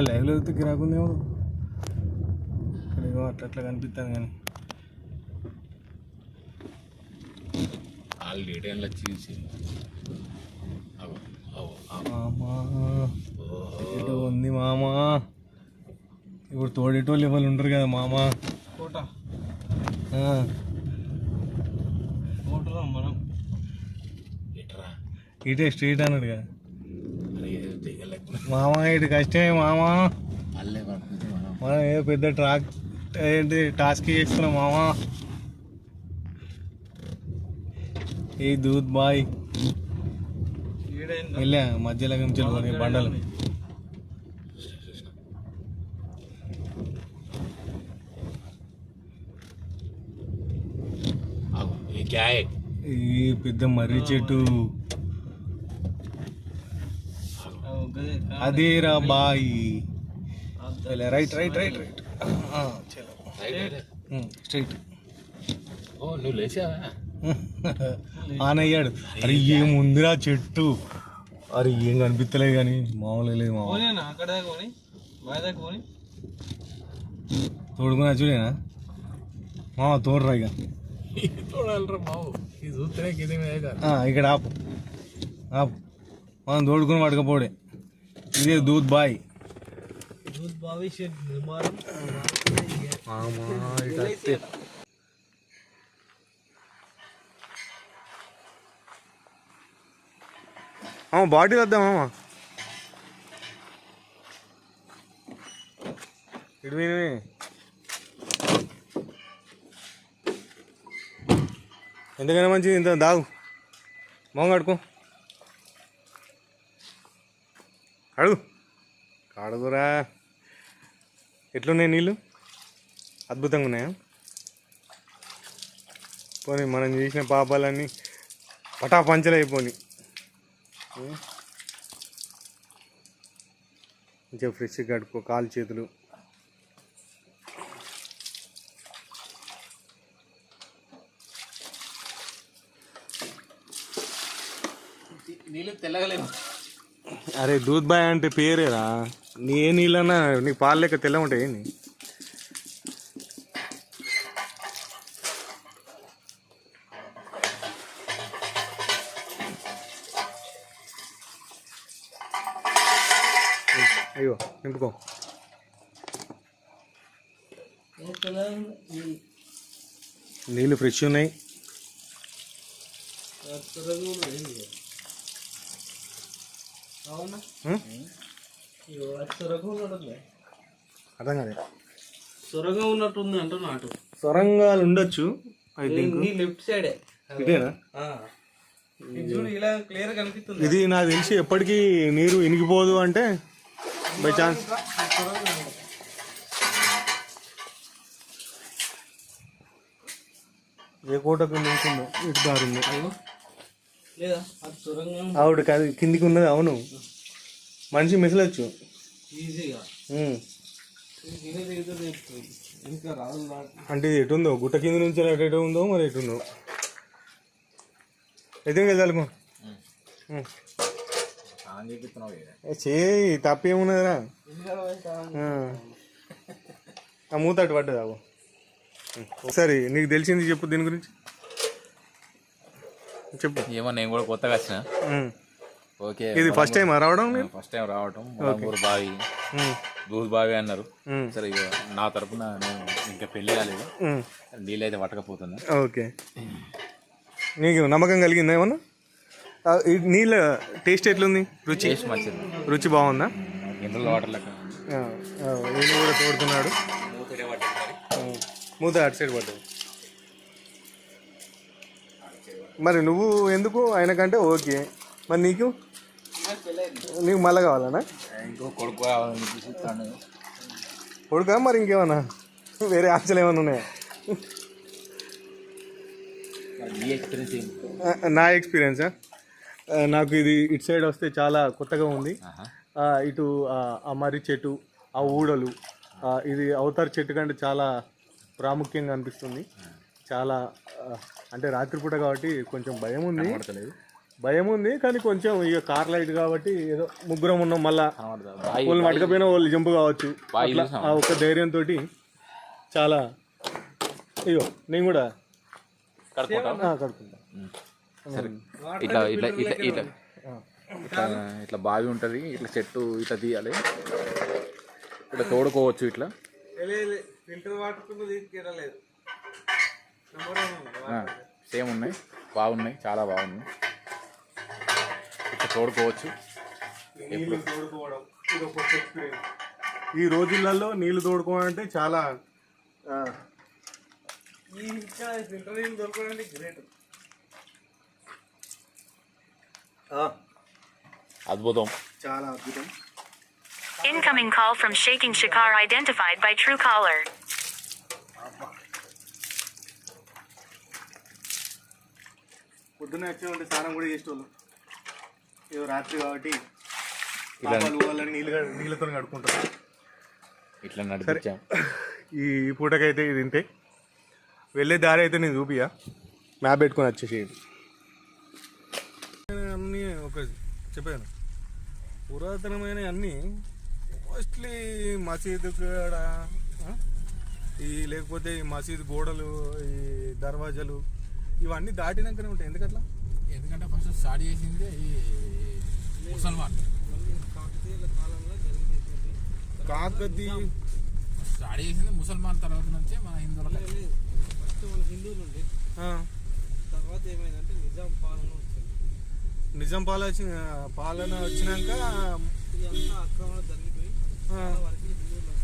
లైవ్లో అయితే గిరాకుందేమో ఇక్కడ ఏమో అట్లా అట్లా కనిపిస్తాను కానీ. వాళ్ళు చూసి. మామా. ఓహో. ఏటో ఉంది మామా? ఇప్పుడు తోడేటోళ్ళు ఎవరు ఉంటారు కదా మామా? కోట. ఆ, కోటలో మనం. ఇటే స్ట్రీట్ అన్నాడు కదా మామా ఇటు కష్టమే మామా. మనం ఏదో పెద్ద ట్రాక్ ఏంటి టాస్క్ చేస్తున్నాం మామా? ఏ దూద్ బాయ్. వెళ్ళా మధ్యలో నుంచి బండలు. ఈ పెద్ద మర్రి చెట్టు. అదేరా బాయ్ రైట్ రైట్ రైట్ రైట్. చలో స్ట్రైట్. ఓ నువ్వు లేచావా? ఆన్ అయ్యాడు అరే ఏముందిరా చెట్టు? అరే ఏం కనిపిస్తలేదు కానీ మామూలుగా లేదు మామూలు పోనీ అక్కడ దాకా పోనీ బాయ్ దాకా పోనీ. తోడుకుని చూడేనా? మామ తోడురా ఇక. ఇక్కడ ఆపు. ఆపు. మనం తోడుకుని పడకపోడే ఇది దూత్ బాయ్. దూద్ బావి షెడ్ నిర్మాణం. ఆమా ఇది అమ్మ బాటిల్ వద్దామా ఇటు ఎందుకైనా మంచిది ఇంత దాగు. మొహం కడుకో అడుగు కడుగురా ఎట్లున్నాయి నీళ్ళు? అద్భుతంగా ఉన్నాయా పోనీ మనం చేసిన పాపాలన్నీ పటాపంచలు అయిపోయి మంచిగా ఫ్రెష్గా కడుకో కాలు చేతులు. నీళ్ళు తెల్లగలేవు అరే దూద్ బాయ్ అంటే పేరేరా? నీ ఏ నీళ్ళన్నా నీకు పాలు లెక్క తెల్ల ఉంటాయి ఏంది? అయ్యో నింపుకో. నీళ్ళు ఫ్రెష్ ఉన్నాయి అవునా ఉం? సొరగం ఉన్నట్టుంది అర్థం కాదు సొరగం ఉన్నట్టుంది అటు. సొరంగాలు ఉండొచ్చు ఐ థింక్. నీ లెఫ్ట్ సైడే. ఇదేనా? ఇది చూడు ఇలా క్లియర్ కనిపిస్తుంది. ఇది నాకు తెలిసి ఎప్పటికీ నీరు ఇనిగిపోదు అంటే బై ఛాన్స్. ఏ కోటకు నిల్చుందో ఇటు దారి ఉంది లేదా అది సొరంగం ఆవిడ కాదు కిందికి ఉన్నది అవును. మనిషి మిసలొచ్చు. ఈజీగా. ఇంకా రాదు అంటే ఇది ఎటు ఉందో గుట్ట కింద నుంచి ఎటు ఎటు ఉందో మరి ఎటు ఉందో అయితే వెళ్దాము చేయి తప్పేమున్నదిరా ఆ. మూత అటు పడ్డది ఒకసారి నీకు తెలిసింది చెప్పు దీని గురించి. చెప్పు. ఏమో నేను కూడా కొత్తగా వచ్చిన. ఓకే ఇది ఫస్ట్ టైం రావడం ఫస్ట్ టైం రావటం. మూడు బావి. దూద్ బావి అన్నారు. సరే నా తరపున నేను ఇంకా పెళ్ళి కాలేదు. ఉమ్. నీళ్ళైతే పట్టకపోతున్నా. ఓకే. నీకు నమ్మకం కలిగిందా ఏమన్నా? నీళ్ళ టేస్ట్ ఎట్లుంది? రుచి? మంచిది. రుచి బాగుందా? ఇంట్లో వాటర్ లెక్క. ఈయన కూడా తోడుతున్నాడు. మూత అటు సైడ్ పడ్డది. మరి నువ్వు ఎందుకు? ఆయనకంటే ఓకే. మరి నీకు? నీకు మళ్ళా కావాలనా? ఇంకో కొడుకు కావాలని కొడుకా? మరి ఇంకేమన్నా? వేరే ఆశలు ఏమైనా ఉన్నాయా? నీ ఎక్స్పీరియన్స్ నాకు ఇది ఇటు సైడ్ వస్తే చాలా కొత్తగా ఉంది. ఇటు ఆ, మర్రి చెట్టు ఆ ఊడలు ఇది అవతార్ చెట్టు కంటే చాలా ప్రాముఖ్యంగా అనిపిస్తుంది. చాలా అంటే రాత్రిపూట కాబట్టి కొంచెం భయం ఉంది. భయం ఉంది కానీ కొంచెం ఇక కార్ లైట్ కాబట్టి ఏదో ముగ్గురం ఉన్నాం మళ్ళా వాళ్ళు మడకపోయినా వాళ్ళు జంపు కావచ్చు. ఆ ఒక్క ధైర్యంతో చాలా అయ్యో నేను కూడా ఇట్లా ఇట్లా ఇట్లా ఇట్లా. ఇట్లా ఇట్లా బావి ఉంటుంది ఇట్లా చెట్టు ఇట్లా తీయాలి. ఇట్లా తోడుకోవచ్చు ఇట్లా. ఫిల్టర్ వాటర్ సేమ్ ఉన్నాయి బాగున్నాయి చాలా బాగున్నాయి. తోడుకోవచ్చు. నీళ్ళు తోడుకోవడం ఇది ఒక ఎక్స్పీరియన్స్ ఈ రోజులలో నీళ్ళు తోడుకోవడం అంటే చాలా ఈ ఫిల్టర్ నీళ్ళు గ్రేట్. అద్భుతం. చాలా అద్భుతం. Incoming call from Shaking Shakar identified by Truecaller. పొద్దున్న వచ్చే ఉంటే స్నానం కూడా చేసేవాళ్ళు. ఏదో రాత్రి కాబట్టి నీళ్ళు నీళ్ళతో కడుక్కుంటారు ఇట్లా నడిపించాం. ఈ పూటకైతే ఇది ఇంతే. వెళ్ళే దారి అయితే నేను చూపియా మ్యాప్ పెట్టుకొని వచ్చేసేయండి. అన్నీ ఒక చెప్పాను. పురాతనమైన అన్నీ మోస్ట్లీ మసీదు కాడ? ఈ లేకపోతే ఈ మసీదు గోడలు ఈ దర్వాజాలు ఇవన్నీ దాటినాకనే ఉంటాయి. ఎందుకట్లా? ఎందుకంటే ఫస్ట్ స్టార్ట్ చేసింది ఈ ముసల్మాన్. కాకతీయుల కాలంలో జరిగింది కాకతీ స్టార్ట్ చేసింది ముసల్మాన్ తర్వాత నుంచే మన హిందువులకే ఫస్ట్ మన హిందువులు ఉండే ఆ, తర్వాత ఏమైందంటే నిజాం పాలన వచ్చింది. నిజాం పాలన పాలన వచ్చినాక ఇదంతా ఆక్రమణ జరిగిపోయి వరకు హిందువులు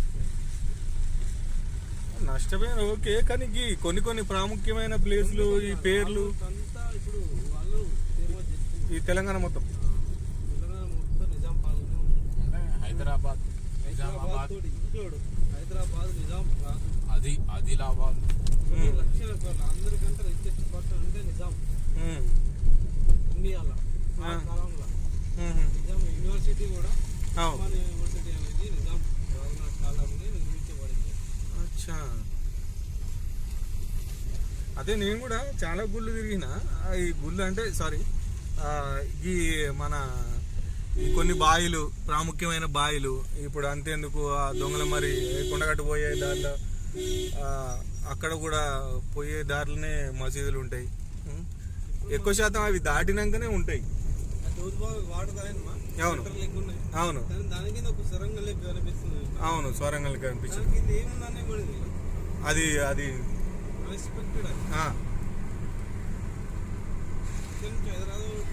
నష్టపోయిన ఓకే కానీ కొన్ని కొన్ని ప్రాముఖ్యమైన ప్లేస్లు ఈ పేర్లు అంతా ఇప్పుడు ఈ తెలంగాణ మొత్తం. హైదరాబాద్ హైదరాబాద్ నిజామాబాద్ హైదరాబాద్ అది ఆదిలాబాద్. కొన్ని లక్షల కోట్ల అందరికంటే రిచెస్ట్ పర్సన్ అంటే నిజాం. ఇండియాలో. కాలంలో. నిజాం యూనివర్సిటీ కూడా యూనివర్సిటీ అనేది నిజాం. రాజుల కాలంలో నిర్మించబడింది. అచ్చా. అదే నేను కూడా చాలా గుళ్ళు తిరిగిన. ఆ, ఈ గుళ్ళు అంటే సారీ ఈ మన కొన్ని బాయిలు ప్రాముఖ్యమైన బాయిలు ఇప్పుడు అంతేందుకు ఆ దొంగల మరి కొండగట్టు పోయే దారిలో అక్కడ కూడా పోయే దారిలోనే మసీదులు ఉంటాయి. ఎక్కువ శాతం అవి దాటినాకనే ఉంటాయి. అవును. అవును. కనిపిస్తుంది. అవును స్వరంగాలు పడింది అది అది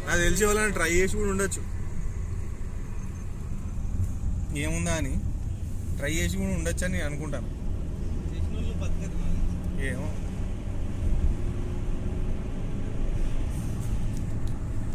నాకు తెలిసి వాళ్ళని ట్రై చేసి కూడా ఉండొచ్చు. ఏముందా అని? ట్రై చేసి కూడా ఉండొచ్చు అని అనుకుంటాను ఏమో.